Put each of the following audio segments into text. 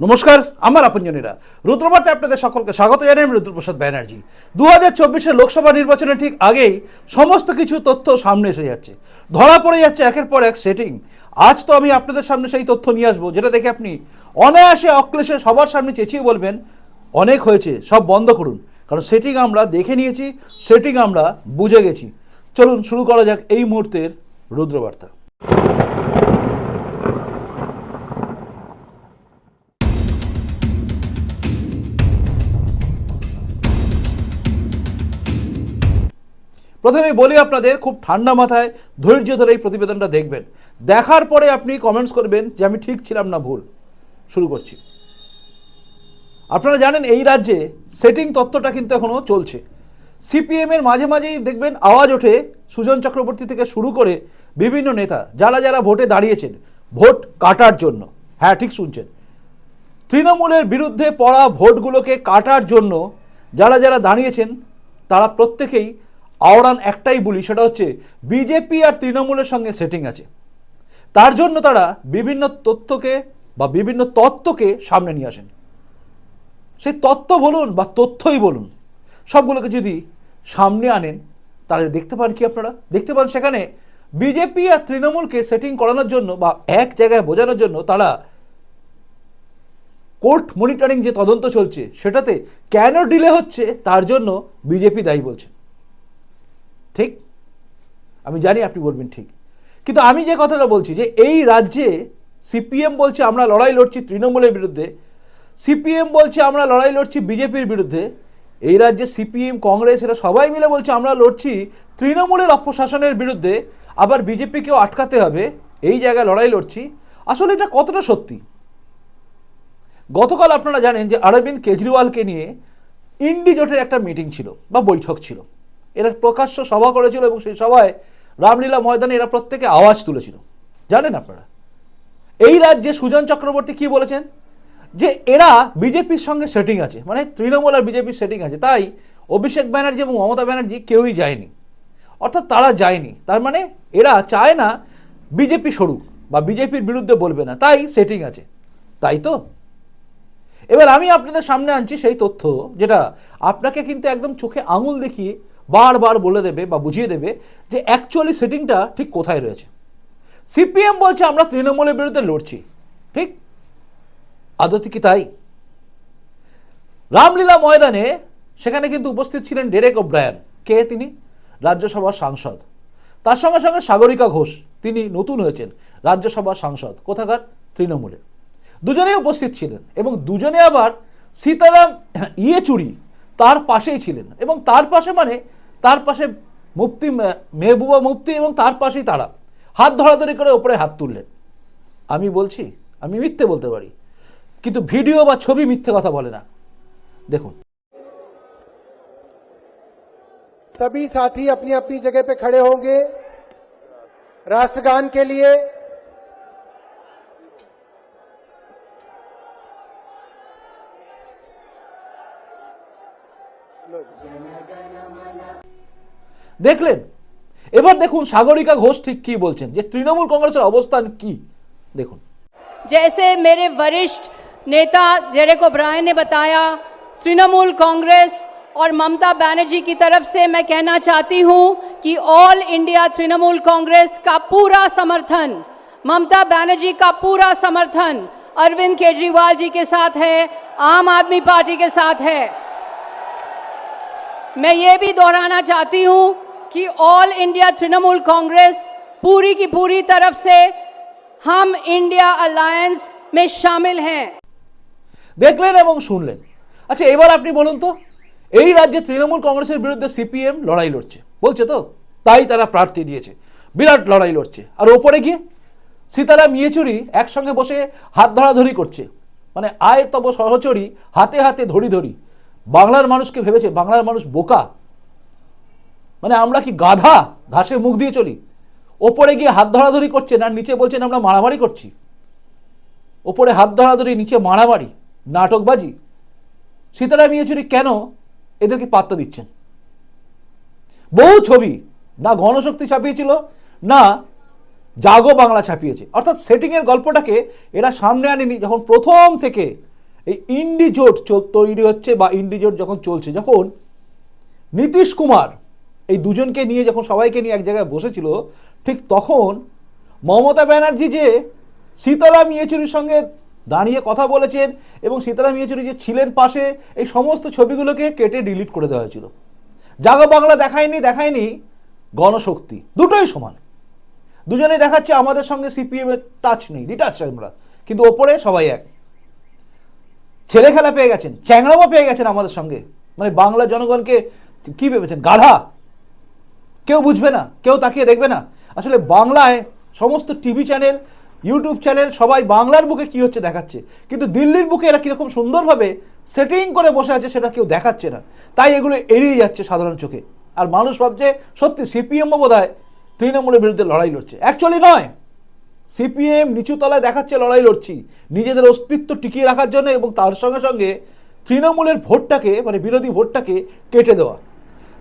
নমস্কার, আমার আপনজনেরা। রুদ্রবার্তে আপনাদের সকলকে স্বাগত জানাই আমি রুদ্রপ্রসাদ ব্যানার্জি। দু হাজার চব্বিশের লোকসভা নির্বাচনের ঠিক আগেই সমস্ত কিছু তথ্য সামনে এসে যাচ্ছে। ধরা পড়ে যাচ্ছে একের পর এক সেটিং আজ তো আমি আপনাদের সামনে সেই তথ্য নিয়ে আসব, যেটা দেখে আপনি অনায়াসে অক্লেশে সবার সামনে চেঁচিয়ে বলবেন, অনেক হয়েছে, সব বন্ধ করুন। কারণ সেটিং আমরা দেখে নিয়েছি সেটিং আমরা বুঝে গেছি। চলুন শুরু করা যাক এই মুহূর্তের রুদ্রবার্তা। প্রথমে বলি আপনাদের, খুব ঠান্ডা মাথায় ধৈর্য ধরে এই প্রতিবেদনটা দেখবেন। দেখার পরে আপনি কমেন্টস করবেন যে আমি ঠিক ছিলাম না ভুল। শুরু করছি। আপনারা জানেন এই রাজ্যে সেটিং তত্ত্বটা কিন্তু এখনও চলছে। সিপিএমের মাঝে মাঝেই দেখবেন আওয়াজ ওঠে সুজন চক্রবর্তী থেকে শুরু করে বিভিন্ন নেতা, যারা যারা ভোটে দাঁড়িয়েছেন, ভোট কাটার জন্য। হ্যাঁ ঠিক শুনছেন। তৃণমূলের বিরুদ্ধে পড়া ভোটগুলোকে কাটার জন্য যারা যারা দাঁড়িয়েছেন, তারা প্রত্যেকেই আওড়ান একটাই বলি, সেটা হচ্ছে বিজেপি আর তৃণমূলের সঙ্গে সেটিং আছে। তার জন্য তারা বিভিন্ন তথ্যকে বা বিভিন্ন তত্ত্বকে সামনে নিয়ে আসেন। সেই তত্ত্ব বলুন বা তথ্যই বলুন, সবগুলোকে যদি সামনে আনেন, তাহলে দেখতে পান কি আপনারা? দেখতে পান সেখানে বিজেপি আর তৃণমূলকে সেটিং করানোর জন্য বা এক জায়গায় বোঝানোর জন্য তারা কোর্ট মনিটরিং যে তদন্ত চলছে, সেটাতে কেন ডিলে হচ্ছে, তার জন্য বিজেপি দায়ী বলছে। ঠিক? আমি জানি আপনি বলবেন ঠিক। কিন্তু আমি যে কথাটা বলছি যে এই রাজ্যে সিপিএম বলছে আমরা লড়াই লড়ছি তৃণমূলের বিরুদ্ধে, সিপিএম বলছে আমরা লড়াই লড়ছি বিজেপির বিরুদ্ধে, এই রাজ্যে সিপিএম, কংগ্রেস এরা সবাই মিলে বলছে আমরা লড়ছি তৃণমূলের অপশাসনের বিরুদ্ধে, আবার বিজেপিকেও আটকাতে হবে, এই জায়গায় লড়াই লড়ছি। আসলে এটা কতটা সত্যি? গতকাল আপনারা জানেন যে অরবিন্দ কেজরিওয়ালকে নিয়ে ইন্ডি জোটের একটা মিটিং ছিল বা বৈঠক ছিল। এরা প্রকাশ্য সভা করেছিল এবং সেই সভায় রামলীলা ময়দানে এরা প্রত্যেকে আওয়াজ তুলেছিল। জানেন আপনারা? এই রাজ্যে সুজন চক্রবর্তী কি বলেছেন? যে এরা বিজেপির সঙ্গে সেটিং আছে মানে তৃণমূল আর বিজেপির সেটিং আছে। তাই অভিষেক ব্যানার্জি এবং মমতা ব্যানার্জি কেউই যায়নি। অর্থাৎ তারা যায়নি। তার মানে এরা চায় না বিজেপি সরুক বা বিজেপির বিরুদ্ধে বলবে না। তাই সেটিং আছে। তাই তো? এবার আমি আপনাদের সামনে আনছি সেই তথ্য যেটা আপনাকে কিন্তু একদম চোখে আঙুল দেখিয়ে বারবার বলে দেবে বা বুঝিয়ে দেবে যে অ্যাকচুয়ালি সেটিংটা ঠিক কোথায় রয়েছে। সিপিএম বলছে, আমরা তৃণমূলের বিরুদ্ধে লড়ছি। ঠিক? আদতে কি তাই? রামলীলা ময়দানে সেখানে কিন্তু উপস্থিত ছিলেন ডেরেক ওব্রায়ান কে তিনি? রাজ্যসভার সাংসদ। তার সঙ্গে সঙ্গে সাগরিকা ঘোষ, তিনি নতুন হয়েছেন রাজ্যসভার সাংসদ, কোথাকার? তৃণমূলের। দুজনেই উপস্থিত ছিলেন এবং দুজনে আবার সীতারাম ইয়েচুরি তার পাশেই ছিলেন এবং তার পাশে মানে তার পাশে মুফতি মেহবুবা মুফতি এবং তার পাশেই তারা হাত ধরাধরি করে ওপরে হাত তুললেন আমি বলছি আমি মিথ্যে বলতে পারি কিন্তু ভিডিও বা ছবি মিথ্যে কথা বলে না দেখুন सभी साथी अपनी अपनी जगह पे खड़े होंगे राष्ट्रगान के लिए দেখলেন এবার দেখুন সাগরিকা ঘোষ ঠিক কি বলছেন যে তৃণমূল কংগ্রেসের অবস্থান কি দেখুন जैसे मेरे वरिष्ठ नेता जेरेक ओब्रायन ने बताया तृणमूल कांग्रेस और ममता बनर्जी की तरफ से मैं कहना चाहती हूं कि ऑल इंडिया तृणमूल कांग्रेस का पूरा समर्थन ममता बनर्जी का पूरा समर्थन अरविंद केजरीवाल जी के साथ है आम आदमी पार्टी के साथ है मैं ये भी दोहराना चाहती हूं कि ऑल इंडिया तृणमूल कांग्रेस पूरी की पूरी तरफ से हम इंडिया अलायंस में शामिल हैं দেখলেন এবং শুনলেন আচ্ছা এবার আপনি বলুন তো এই রাজ্যে তৃণমূল কংগ্রেসের বিরুদ্ধে সিপিএম লড়াই লড়ছে বলছে তো তাই তারা প্রার্থী দিয়েছে বিরাট লড়াই লড়ছে আর ওপরে গিয়ে সীতারাম ইয়েচুরি একসঙ্গে বসে হাত ধরাধরি করছে মানে আয় তব সহচরী হাতে হাতে ধরি ধরি বাংলার মানুষকে ভেবেছে, বাংলার মানুষ বোকা। মানে আমরা কি গাধা? ঘাসে মুখ দিয়ে চলি। ওপরে গিয়ে হাত ধরাধরি করছেন আর নিচে বলছেন আমরা মারামারি করছি। ওপরে হাত ধরাধরি, নিচে মারামারি, নাটকবাজি। সীতারাম ইয়েচুরি কেন এদেরকে পাত্তা দিচ্ছেন? বহু ছবি, না গণশক্তি ছাপিয়েছিল, না জাগো বাংলা ছাপিয়েছে। অর্থাৎ সেটিংয়ের গল্পটাকে এরা সামনে আনেনি, যখন প্রথম থেকে এই ইন্ডি জোট তৈরি হচ্ছে বা ইন্ডিজোট যখন চলছে, যখন নীতিশ কুমার এই দুজনকে নিয়ে যখন সবাইকে নিয়ে এক জায়গায় বসেছিল, ঠিক তখন মমতা ব্যানার্জি যে সীতারাম ইয়েচুরির সঙ্গে দাঁড়িয়ে কথা বলেছেন এবং সীতারাম ইয়েচুরি যে ছিলেন পাশে, এই সমস্ত ছবিগুলোকে কেটে ডিলিট করে দেওয়া হয়েছিল। জাগা বাংলা দেখায়নি দেখায়নি গণশক্তি, দুটোই সমান। দুজনেই দেখাচ্ছে, আমাদের সঙ্গে সিপিএমের টাচ নেই ডিটাচ আমরা, কিন্তু ওপরে সবাই এক। ছেলে খেলা পেয়ে গেছেন চ্যাংড়ামো পেয়ে গেছেন আমাদের সঙ্গে। মানে বাংলা জনগণকে কি ভেবেছেন? গাধা। কেউ বুঝবে না, কেউ তাকিয়ে দেখবে না। আসলে বাংলায় সমস্ত টিভি চ্যানেল, ইউটিউব চ্যানেল, সবাই বাংলার বুকে কি হচ্ছে দেখাচ্ছে। কিন্তু দিল্লির বুকে এরা কীরকম সুন্দরভাবে সেটিং করে বসে আছে সেটা কেউ দেখাচ্ছে না। তাই এগুলো এড়িয়ে যাচ্ছে সাধারণ চোখে। আর মানুষ ভাবছে, সত্যি, সিপিএমও বোধ হয় তৃণমূলের বিরুদ্ধে লড়াই লড়ছে। অ্যাকচুয়ালি নয়। সিপিএম নিচু তলায় দেখাচ্ছে লড়াই লড়ছি। নিজেদের অস্তিত্ব টিকিয়ে রাখার জন্য এবং তার সঙ্গে সঙ্গে তৃণমূলের ভোটটাকে মানে বিরোধী ভোটটাকে কেটে দেওয়া।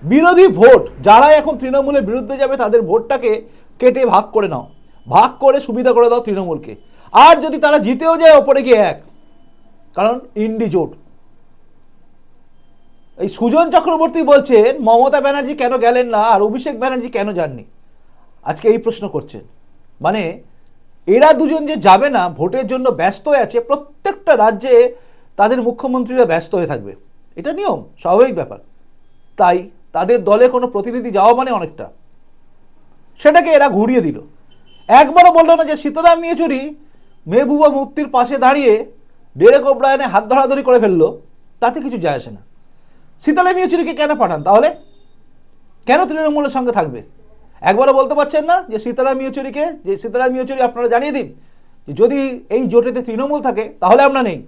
বিরোধী ভোট যারা এখন তৃণমূলের বিরুদ্ধে যাবে, তাদের ভোটটাকে কেটে ভাগ করে নাও। ভাগ করে সুবিধা করে দাও তৃণমূলকে। আর যদি তারা জিতেও যায়, ওপরে গিয়ে এক। কারণ ইন্ডি জোট। এই সুজন চক্রবর্তী বলছেন, মমতা ব্যানার্জি কেন গেলেন না? আর অভিষেক ব্যানার্জি কেন যাননি? আজকে এই প্রশ্ন করছেন। মানে এরা দুজন যে যাবে না, ভোটের জন্য ব্যস্ত হয়ে আছে, প্রত্যেকটা রাজ্যে তাদের মুখ্যমন্ত্রীরা ব্যস্ত হয়ে থাকবে। এটা নিয়ম, স্বাভাবিক ব্যাপার। তাই তাদের দলে কোনো প্রতিনিধি যাওয়া মানে অনেকটা। সেটাকে এরা ঘুরিয়ে দিল। একবারও বলল না যে, সীতারাম ইয়েচুরি মেহবুবা মুক্তির পাশে দাঁড়িয়ে ডেরেক ওব্রায়নে হাত ধরাধরি করে ফেলল। তাতে কিছু যায় আসে না। সীতারাম ইয়েচুরিকে কেন পাঠান তাহলে? কেন তৃণমূলের সঙ্গে থাকবে? একবারও বলতে পারছেন না যে সীতারাম ইয়েচুরিকে, যে সীতারাম ইয়েচুরি আপনারা জানিয়ে দিন যদি এই জোটেতে তৃণমূল থাকে, তাহলে আমরা নেই।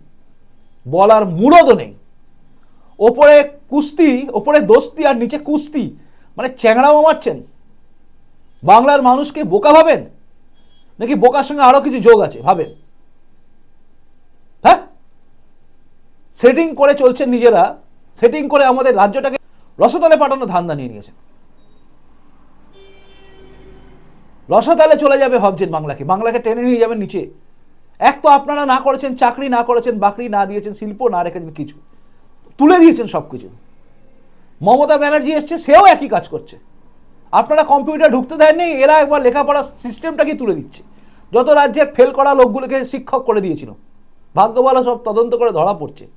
বলার মূলদও নেই। ওপরে কুস্তি, ওপরে দোস্তি আর নিচে কুস্তি মানে চ্যাংড়ামো মারছেন। বাংলার মানুষকে বোকা ভাবেন? নাকি বোকার সঙ্গে আরও কিছু যোগ আছে, ভাবেন? হ্যাঁ? সেটিং করে চলছেন নিজেরা, সেটিং করে আমাদের রাজ্যটাকে রসতলে পাঠানো ধান্দা নিয়ে নিয়েছেন। রসতালে চলে যাবে ভাবছেন বাংলাকে। বাংলাকে টেনে নিয়ে যাবেন নিচে। এক তো আপনারা না করেছেন চাকরি, না করেছেন বাকরি, না দিয়েছেন শিল্প, না রেখেছেন কিছু। তুলে দিয়েছেন সব কিছু মমতা ব্যানার্জি এসছে, সেও একই কাজ করছে। আপনারা কম্পিউটার ঢুকতে দেননি, এরা একবার লেখাপড়ার সিস্টেমটাকে তুলে দিচ্ছে। যত রাজ্যের ফেল করা লোকগুলোকে শিক্ষক করে দিয়েছিল। ভাগ্য সব তদন্ত করে ধরা পড়ছে।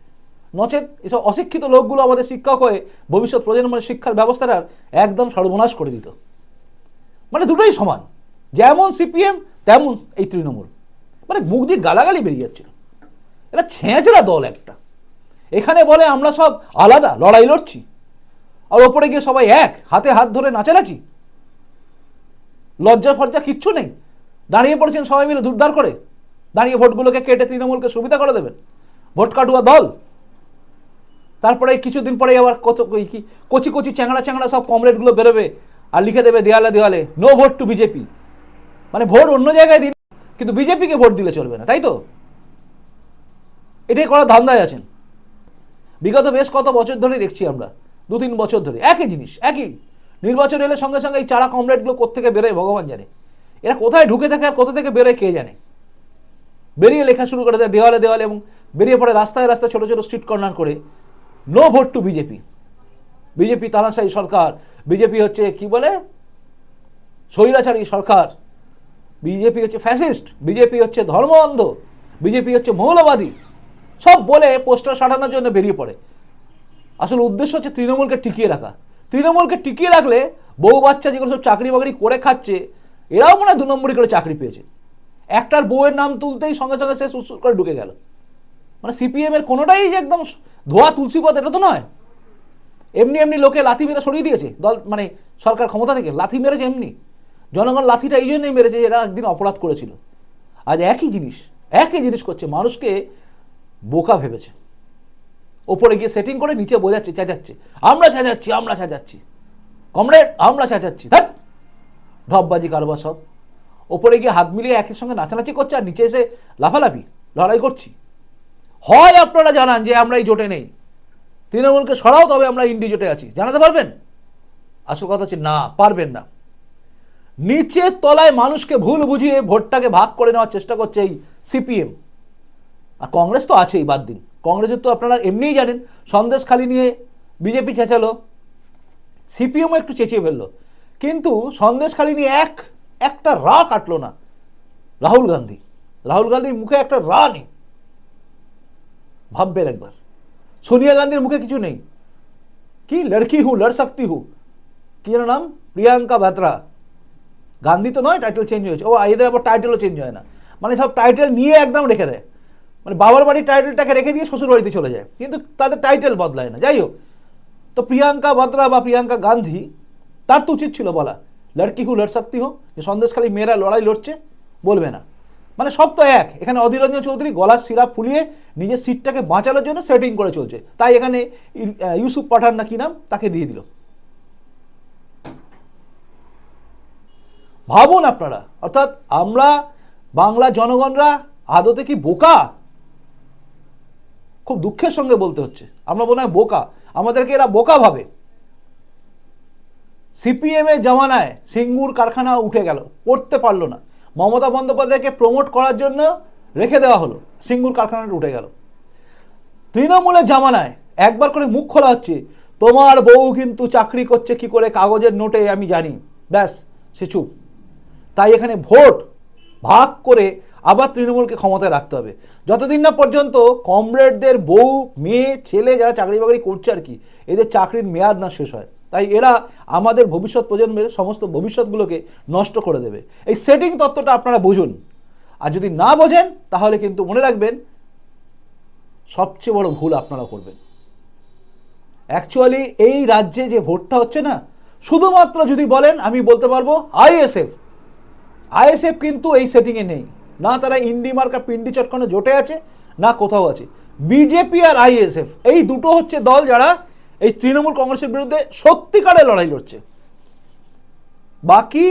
নচেত এসব অশিক্ষিত লোকগুলো আমাদের শিক্ষক হয়ে ভবিষ্যৎ প্রজন্মের শিক্ষার ব্যবস্থাটার একদম সর্বনাশ করে দিত। মানে দুটোই সমান। যেমন সিপিএম, তেমন এই তৃণমূল। মানে মুখ দিয়ে গালাগালি বেরিয়ে যাচ্ছিল এটা ছেঁচড়া দল একটা। এখানে বলে আমরা সব আলাদা, লড়াই লড়ছি। আর ওপরে গিয়ে সবাই এক, হাতে হাত ধরে নাচানাচি। লজ্জা ফজ্জা কিচ্ছু নেই। দাঁড়িয়ে পড়েছেন সবাই মিলে দুর্দার করে। দাঁড়িয়ে ভোটগুলোকে কেটে তৃণমূলকে সুবিধা করে দেবেন। ভোট কাটুয়া দল। তারপরে কিছুদিন পরে আবার কত কি, কচি কচি চ্যাংড়া চ্যাংড়া সব কমরেডগুলো বেরোবে আর লিখে দেবে দেয়ালে দেওয়ালে নো ভোট টু বিজেপি মানে ভোট অন্য জায়গায় দিন কিন্তু বিজেপিকে ভোট দিলে চলবে না, তাই তো? এটাই করার ধান্দায় আছেন। বিগত বেশ কত বছর ধরে দেখছি আমরা, দু তিন বছর ধরে, একই জিনিস, একই। নির্বাচন এলে সঙ্গে সঙ্গে এই চারা কমরেডগুলো কোথেকে বেরোয় ভগবান জানে। এরা কোথায় ঢুকে থাকে আর কোথা থেকে বেরোয় কে জানে? বেরিয়ে লেখা শুরু করে দেয় দেওয়ালে দেওয়ালে এবং বেরিয়ে পড়ে রাস্তায় রাস্তায় ছোটো ছোটো স্ট্রিট কর্নার করে। No vote to BJP BJP তানাশাহী সরকার। বিজেপি হচ্ছে কি বলে? স্বৈরাচারী সরকার। বিজেপি হচ্ছে ফ্যাসিস্ট বিজেপি হচ্ছে ধর্ম অন্ধ বিজেপি হচ্ছে মৌলবাদী। সব বলে পোস্টার সাটানোর জন্য বেরিয়ে পড়ে। আসলে উদ্দেশ্য হচ্ছে তৃণমূলকে টিকিয়ে রাখা। তৃণমূলকে টিকিয়ে রাখলে বউ বাচ্চা যেগুলো সব চাকরি বাকরি করে খাচ্ছে, এরাও মনে হয় দু নম্বরই করে চাকরি পেয়েছে। একটার বউয়ের নাম তুলতেই সঙ্গে সঙ্গে সে সুসুর করে ঢুকে গেল। মানে সিপিএম এর কোনোটাই যে একদম ধোয়া তুলসী পথ, এটা তো নয়। এমনি এমনি লোকে লাথি মেরে সরিয়ে দিয়েছে। দল মানে সরকার ক্ষমতা থেকে লাথি মেরেছে এমনি। জনগণ লাথিটা এই জন্যই মেরেছে এরা একদিন অপরাধ করেছিল। আজ একই জিনিস একই জিনিস করছে, মানুষকে বোকা ভেবেছে। ওপরে গিয়ে সেটিং করে, নিচে বোঝাচ্ছে, চেঁচাচ্ছে। আমরা চেঁচাচ্ছি আমরা চেঁচাচ্ছি। কমরেড, আমরা চেঁচাচ্ছি। ধ্যাট ঢপবাজি, কারবার সব। ওপরে গিয়ে হাত মিলিয়ে একের সঙ্গে নাচানাচি করছে আর নিচে এসে লাফালাফি, লড়াই করছি। হয় আপনারা জানান যে আমরা এই জোটে নেই। তৃণমূলকে সরাও, তবে আমরা ইন্ডি জোটে আছি। জানাতে পারবেন? আসল কথা হচ্ছে না, পারবেন না। নিচের তলায় মানুষকে ভুল বুঝিয়ে ভোটটাকে ভাগ করে নেওয়ার চেষ্টা করছে এই সিপিএম। আর কংগ্রেস তো আছেই বাদ দিন। কংগ্রেসের তো আপনারা এমনিই জানেন, সন্দেশ খালি নিয়ে বিজেপি চেঁচালো, সিপিএমও একটু চেঁচিয়ে ফেলল। কিন্তু সন্দেশ খালি নিয়ে এক, একটা রা কাটলো না রাহুল গান্ধী। রাহুল গান্ধীর মুখে একটা রা নেই। ভাববেন একবার। সোনিয়া গান্ধীর মুখে কিছু নেই। কি লড়কি হু, লড় সকতি হু। কি নাম? প্রিয়াঙ্কা বাত্রা। গান্ধী তো নয় টাইটেল চেঞ্জ হয়েছে। ও এদের আবার টাইটেলও চেঞ্জ হয় না। মানে সব টাইটেল নিয়ে একদম রেখে দেয়। মানে বাবার বাড়ির টাইটেলটাকে রেখে দিয়ে শ্বশুর বাড়িতে চলে যায়। কিন্তু তাদের টাইটেল বদলায় না। যাই হোক তো প্রিয়াঙ্কা বাত্রা বা প্রিয়াঙ্কা গান্ধী, তার তো উচিত ছিল বলা। লড়কি হু, লড় সকতি হো, যে সন্দেশখালী মেয়েরা লড়াই লড়ছে, বলবে না। মানে সব তো এক। এখানে অধীর রঞ্জন চৌধুরী গলার সিরা ফুলিয়ে নিজের সিটটাকে বাঁচানোর জন্য সেটিং করে চলছে। তাই এখানে ইউ- ইউসুফ পাঠান না কি নাম, তাকে দিয়ে দিল। ভাবুন আপনারা। অর্থাৎ আমরা, বাংলা জনগণরা আদতে কি বোকা? খুব দুঃখের সঙ্গে বলতে হচ্ছে। আমরা মনে হয় বোকা। আমাদেরকে এরা বোকা ভাবে। সিপিএম এর জামানায় সিঙ্গুর কারখানা উঠে গেল, করতে পারল না। মমতা বন্দ্যোপাধ্যায়কে প্রমোট করার জন্য রেখে দেওয়া হলো, সিঙ্গুর কারখানাটা উঠে গেল। তৃণমূলের জামানায় একবার করে মুখ খোলা হচ্ছে, তোমার বউ কিন্তু চাকরি করছে কি করে কাগজের নোটে আমি জানি। ব্যাস, সে চুপ। তাই এখানে ভোট ভাগ করে আবার তৃণমূলকে ক্ষমতায় রাখতে হবে। যতদিন না পর্যন্ত কমরেডদের বউ, মেয়ে, ছেলে যারা চাকরি বাকরি করছে আর কি, এদের চাকরির মেয়াদ না শেষ হয়। তাই এরা আমাদের ভবিষ্যৎ প্রজন্মের সমস্ত ভবিষ্যৎগুলোকে নষ্ট করে দেবে। এই সেটিং তত্ত্বটা আপনারা বুঝুন। আর যদি না বোঝেন, তাহলে কিন্তু মনে রাখবেন, সবচেয়ে বড় ভুল আপনারা করবেন। অ্যাকচুয়ালি এই রাজ্যে যে ভোটটা হচ্ছে না, শুধুমাত্র যদি বলেন, আমি বলতে পারব আইএসএফ আইএসএফ কিন্তু এই সেটিংয়ে নেই। না তারা ইন্ডি মার্কা পিন্ডি চটকানো জোটে আছে, না কোথাও আছে। বিজেপি আর আইএসএফ, এই দুটো হচ্ছে দল যারা এই তৃণমূল কংগ্রেসের বিরুদ্ধে সত্যিকারে লড়াই লড়ছে। বাকি,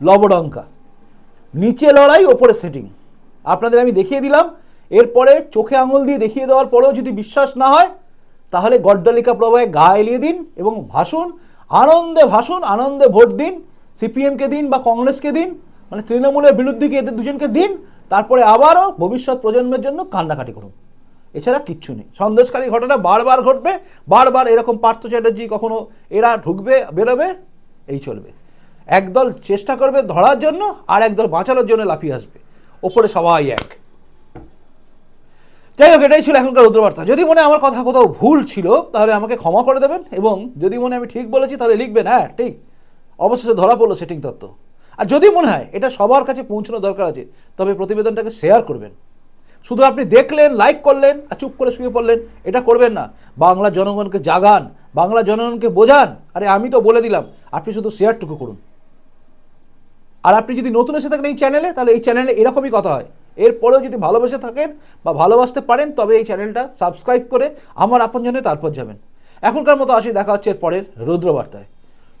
লবডঙ্কা। নিচে লড়াই, ওপরে সেটিং আপনাদের আমি দেখিয়ে দিলাম। এরপরে চোখে আঙুল দিয়ে দেখিয়ে দেওয়ার পরেও যদি বিশ্বাস না হয়, তাহলে গড্ডালিকা প্রবাহে গা এলিয়ে দিন এবং ভাসুন। আনন্দে ভাসুন, আনন্দে ভোট দিন। সিপিএমকে দিন বা কংগ্রেসকে দিন মানে তৃণমূলের বিরুদ্ধে এদের দুজনকে দিন, তারপরে আবারও ভবিষ্যৎ প্রজন্মের জন্য কান্নাকাটি করুন। এছাড়া কিচ্ছু নেই। সন্দেশকারী ঘটনা বারবার ঘটবে, বারবার এরকম পার্থ চ্যাটার্জি কখনো এরা ঢুকবে, বেরোবে, এই চলবে। একদল চেষ্টা করবে ধরার জন্য, আর একদল বাঁচানোর জন্য লাফিয়ে আসবে। ওপরে সবাই এক। যাই হোক, এটাই ছিল এখনকার রুদ্রবার্তা। যদি মনে আমার কথা কোথাও ভুল ছিল, তাহলে আমাকে ক্ষমা করে দেবেন, এবং যদি মনে আমি ঠিক বলেছি, তাহলে লিখবেন। হ্যাঁ ঠিক। অবশেষে ধরা পড়ল সেটিং তত্ত্ব। আর যদি মনে হয় এটা সবার কাছে পৌঁছানো দরকার আছে, তবে প্রতিবেদনটাকে শেয়ার করবেন। শুধু আপনি দেখলেন লাইক করলেন, আর চুপ করে শুয়ে পড়লেন, এটা করবেন না। বাংলা জনগণকে জাগান, বাংলা জনগণকে বোঝান। আরে আমি তো বলে দিলাম, আপনি শুধু শেয়ারটুকু করুন। আর আপনি যদি নতুন এসে থাকেন এই চ্যানেলে তাহলে এই চ্যানেলে এরকমই কথা হয়। এরপরেও যদি ভালোবেসে থাকেন বা ভালোবাসতে পারেন, তবে এই চ্যানেলটা সাবস্ক্রাইব করে আমার আপনজনে তারপর যাবেন। এখনকার মতো আসি, দেখা হচ্ছে এর পরের রুদ্রবার্তায়।